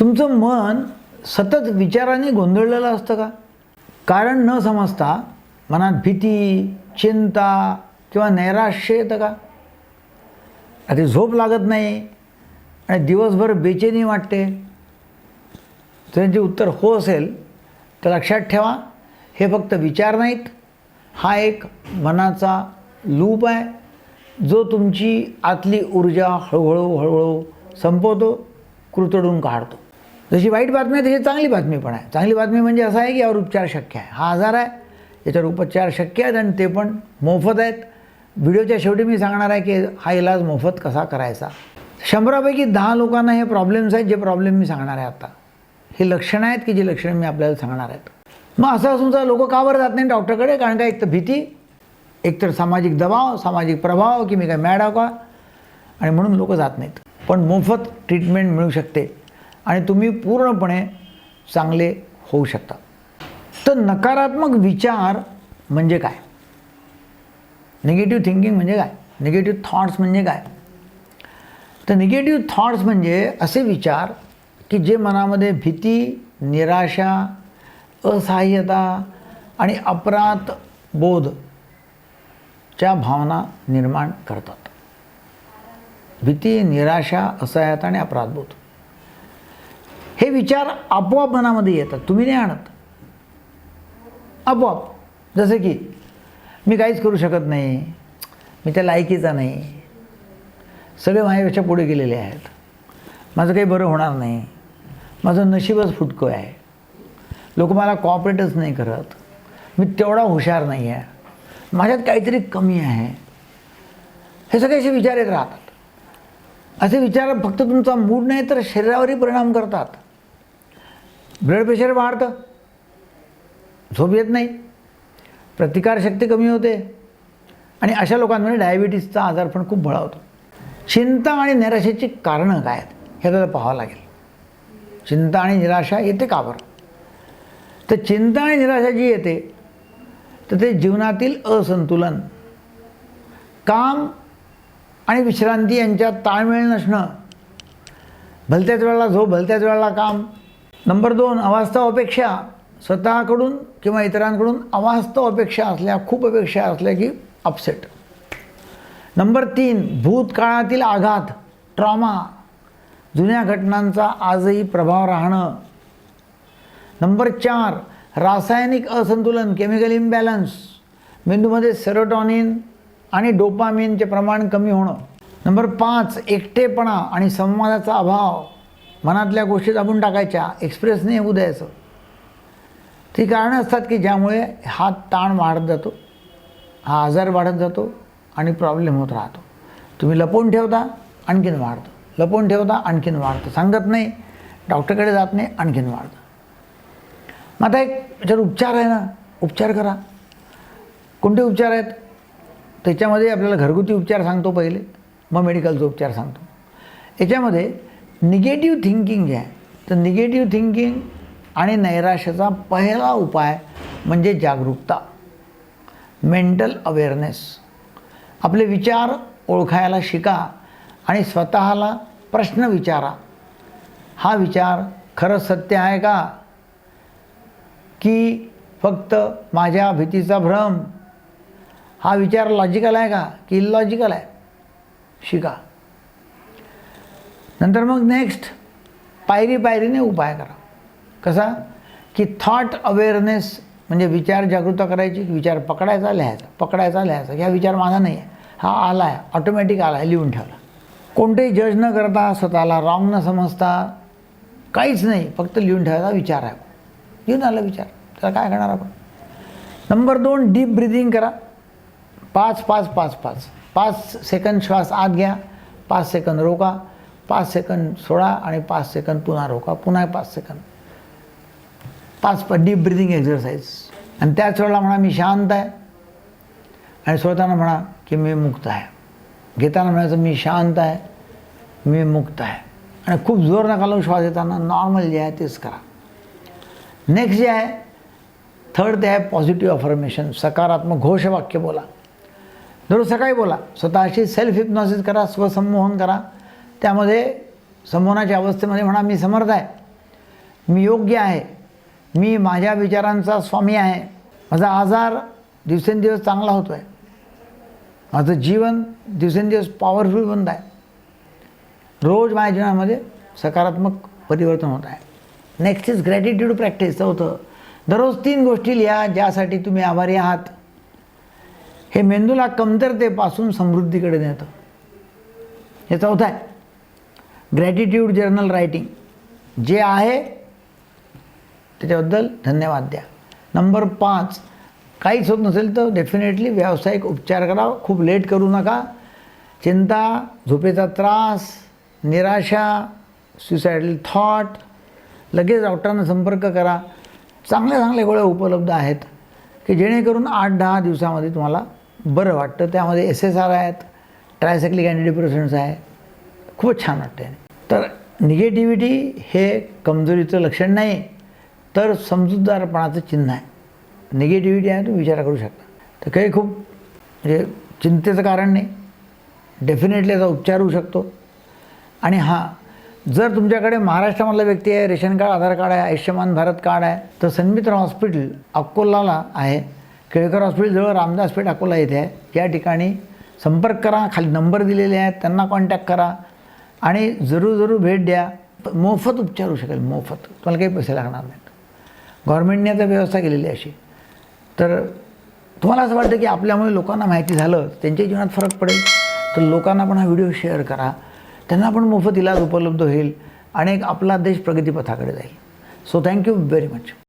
तुमचं मन सतत विचाराने गोंधळलेलं असतं का? कारण न समजता मनात भीती चिंता किंवा नैराश्य येतं का? आधी झोप लागत नाही आणि दिवसभर बेचैनी वाटते. त्यांचे उत्तर हो असेल तर लक्षात ठेवा हे फक्त विचार नाहीत. हा एक मनाचा लूप आहे जो तुमची आतली ऊर्जा हळूहळू हळूहळू संपवतो कृतडून काढतो. जशी वाईट बातमी आहे तशी चांगली बातमी पण आहे. चांगली बातमी म्हणजे असं आहे की यावर उपचार शक्य आहे. हा आजार आहे याच्यावर उपचार शक्य आहेत आणि ते पण मोफत आहेत. व्हिडिओच्या शेवटी मी सांगणार आहे की हा इलाज मोफत कसा करायचा? शंभरापैकी दहा लोकांना हे प्रॉब्लेम्स आहेत जे प्रॉब्लेम मी सांगणार आहे आता. हे लक्षणं आहेत की जी लक्षणं मी आपल्याला सांगणार आहेत? मग असं असून लोक का बरं जात नाही डॉक्टरकडे? कारण का एक तर भीती एकतर सामाजिक दबाव सामाजिक प्रभाव की मी काय मॅड का? आणि म्हणून लोक जात नाहीत. पण मोफत ट्रीटमेंट मिळू शकते. आणि तुम्ही पूर्णपणे चांगले होऊ शकता. तर नकारात्मक विचार म्हणजे काय? निगेटिव्ह थिंकिंग म्हणजे काय? निगेटिव्ह थॉट्स म्हणजे काय? तर निगेटिव्ह थॉट्स म्हणजे असे विचार की जे मनामध्ये भीती निराशा असहाय्यता आणि अपराध बोधच्या भावना निर्माण करतात. भीती निराशा असहाय्यता आणि अपराधबोध हे विचार आपोआप मनामध्ये येतात. तुम्ही नाही आणत. आपोआप. जसे की मी काहीच करू शकत नाही. मी त्या लायकीचा नाही. सगळे माझ्यापेक्षा पुढे गेलेले आहेत. माझं काही बरं होणार नाही. माझं नशीबच फुटकं आहे. लोक मला कॉपरेटच नाही करत. मी तेवढा हुशार नाही आहे. माझ्यात काहीतरी कमी आहे. हे सगळे असे विचार येत राहतात. असे विचार फक्त तुमचा मूड नाही तर शरीरावरही परिणाम करतात. ब्लड प्रेशर वाढतं. झोप येत नाही. प्रतिकारशक्ती कमी होते. आणि अशा लोकांमध्ये डायबिटीसचा आजार पण खूप बळावतो. चिंता आणि निराशेची कारणं काय आहेत? हे त्याला पाहावं लागेल. चिंता आणि निराशा येते का बरं? तर चिंता आणि निराशा जी येते तर ते जीवनातील असंतुलन काम आणि विश्रांती यांच्यात ताळमेळ नसणं भलत्याच वेळेला झोप भलत्याच वेळेला काम नंबर दोन अवास्तव अपेक्षा. स्वतःकडून किंवा इतरांकडून अवास्तव अपेक्षा असल्या खूप अपेक्षा असल्या की अपसेट नंबर तीन भूतकाळातील आघात ट्रॉमा जुन्या घटनांचा आजही प्रभाव राहणं. नंबर चार रासायनिक असंतुलन केमिकल इम्बॅलन्स मेंदूमध्ये सेरोटॉनिन आणि डोपामिनचे प्रमाण कमी होणं. नंबर पाच एकटेपणा आणि संवादाचा अभाव. मनातल्या गोष्टी दाबून टाकायच्या. एक्सप्रेसने येऊ द्यायचं ती कारणं असतात की ज्यामुळे हा ताण वाढत जातो हा आजार वाढत जातो आणि प्रॉब्लेम होत राहतो. तुम्ही लपवून ठेवता आणखीन वाढतं. लपवून ठेवता आणखीन वाढतं. सांगत नाही डॉक्टरकडे जात नाही आणखीन वाढतं. मग आता एक याच्यावर उपचार आहे ना उपचार करा. कोणते उपचार आहेत? त्याच्यामध्ये आपल्याला घरगुती उपचार सांगतो पहिले. मग मेडिकलचा उपचार सांगतो. याच्यामध्ये निगेटिव्ह थिंकिंग आहे. तर निगेटिव्ह थिंकिंग आणि नैराश्याचा पहिला उपाय म्हणजे जागरूकता. Mental awareness. आपले विचार ओळखायला शिका आणि स्वतःला प्रश्न विचारा. हा विचार खरंच सत्य आहे का? की फक्त माझ्या भीतीचा भ्रम? हा विचार लॉजिकल आहे का? की इलॉजिकल आहे? शिका. नंतर मग नेक्स्ट पायरी पायरीने उपाय करा. कसा? की थॉट अवेअरनेस म्हणजे विचार जागृत करायची विचार पकडायचा लिहायचा. पकडायचा लिहायचा. ह्या विचार माझा नाही आहे हा आला आहे ऑटोमॅटिक आला आहे लिहून ठेवला. कोणतेही जज न करता स्वतःला रॉंग न समजता काहीच नाही. फक्त लिहून ठेवायचा विचार आहे. लिहून आला विचार. त्याला काय करणार आपण? नंबर दोन डीप ब्रिदिंग करा. पाच पाच पाच पाच. पाच सेकंद श्वास आत घ्या. पाच सेकंद रोका. पाच सेकंद सोडा आणि पाच सेकंद पुन्हा रोका पुन्हा पाच सेकंद. पाच डीप ब्रिदिंग एक्झरसाइज आणि त्याच वेळेला म्हणा मी शांत आहे. आणि सोडताना म्हणा की मी मुक्त आहे. घेताना म्हणायचं मी शांत आहे. मी मुक्त आहे. आणि खूप जोर नका लावून श्वास घेताना. नॉर्मल जे आहे तेच करा. नेक्स्ट जे आहे थर्ड ते आहे पॉझिटिव्ह अफर्मेशन सकारात्मक घोषवाक्य बोला. दररोज सकाळी बोला. स्वतःशी सेल्फ हिप्नॉसिस करा स्वसंमोहन करा. त्यामध्ये समोनाच्या अवस्थेमध्ये म्हणा मी समर्थ आहे. मी योग्य आहे. मी माझ्या विचारांचा स्वामी आहे. माझा आजार दिवसेंदिवस चांगला होतो आहे माझं जीवन दिवसेंदिवस पॉवरफुल बनत आहे. रोज माझ्या जीवनामध्ये सकारात्मक परिवर्तन होत आहे. नेक्स्ट इज ग्रॅटिट्यूड प्रॅक्टिस चौथं दररोज तीन गोष्टी लिहा ज्यासाठी तुम्ही आभारी आहात. हे मेंदूला कमतरतेपासून समृद्धीकडे नेतं. हे चौथं आहे. ग्रॅटिट्यूड जर्नल रायटिंग जे आहे त्याच्याबद्दल धन्यवाद द्या. नंबर पाच काहीच होत नसेल तर डेफिनेटली व्यावसायिक उपचार करा खूप लेट करू नका. चिंता झोपेचा त्रास निराशा सुसायडल थॉट लगेच डॉक्टरांना संपर्क करा. चांगल्या चांगल्या गोळ्या उपलब्ध आहेत की जेणेकरून आठ दहा दिवसामध्ये तुम्हाला बरं वाटतं. त्यामध्ये एस एस आर आहेत ट्रायसायक्लिक अँटीडिप्रेशन्स आहे खूपच छान वाटतं याने. तर निगेटिव्हिटी हे कमजोरीचं लक्षण नाही तर समजूतदारपणाचं चिन्ह आहे. निगेटिव्हिटी आहे तुम्ही विचार करू शकता. तर काही खूप म्हणजे चिंतेचं कारण नाही. डेफिनेटली याचा उपचार होऊ शकतो. आणि हां जर तुमच्याकडे महाराष्ट्रामधला व्यक्ती आहे रेशन कार्ड आधार कार्ड आहे आयुष्यमान भारत कार्ड आहे तर सन्मित्र हॉस्पिटल अकोलाला आहे. केळकर हॉस्पिटल जवळ रामदास पेठ अकोला येथे आहे. या ठिकाणी संपर्क करा खाली नंबर दिलेले आहेत त्यांना कॉन्टॅक्ट करा. आणि जरूर जरूर भेट द्या. मोफत उपचार होऊ शकेल मोफत. तुम्हाला काही पैसे लागणार नाहीत. गव्हर्नमेंटने आता व्यवस्था केलेली अशी. तर तुम्हाला असं वाटतं की आपल्यामुळे लोकांना माहिती झालं त्यांच्या जीवनात फरक पडेल. तर लोकांना पण हा व्हिडिओ शेअर करा. त्यांना पण मोफत इलाज उपलब्ध होईल आणि एक आपला देश प्रगतीपथाकडे जाईल. So thank you very much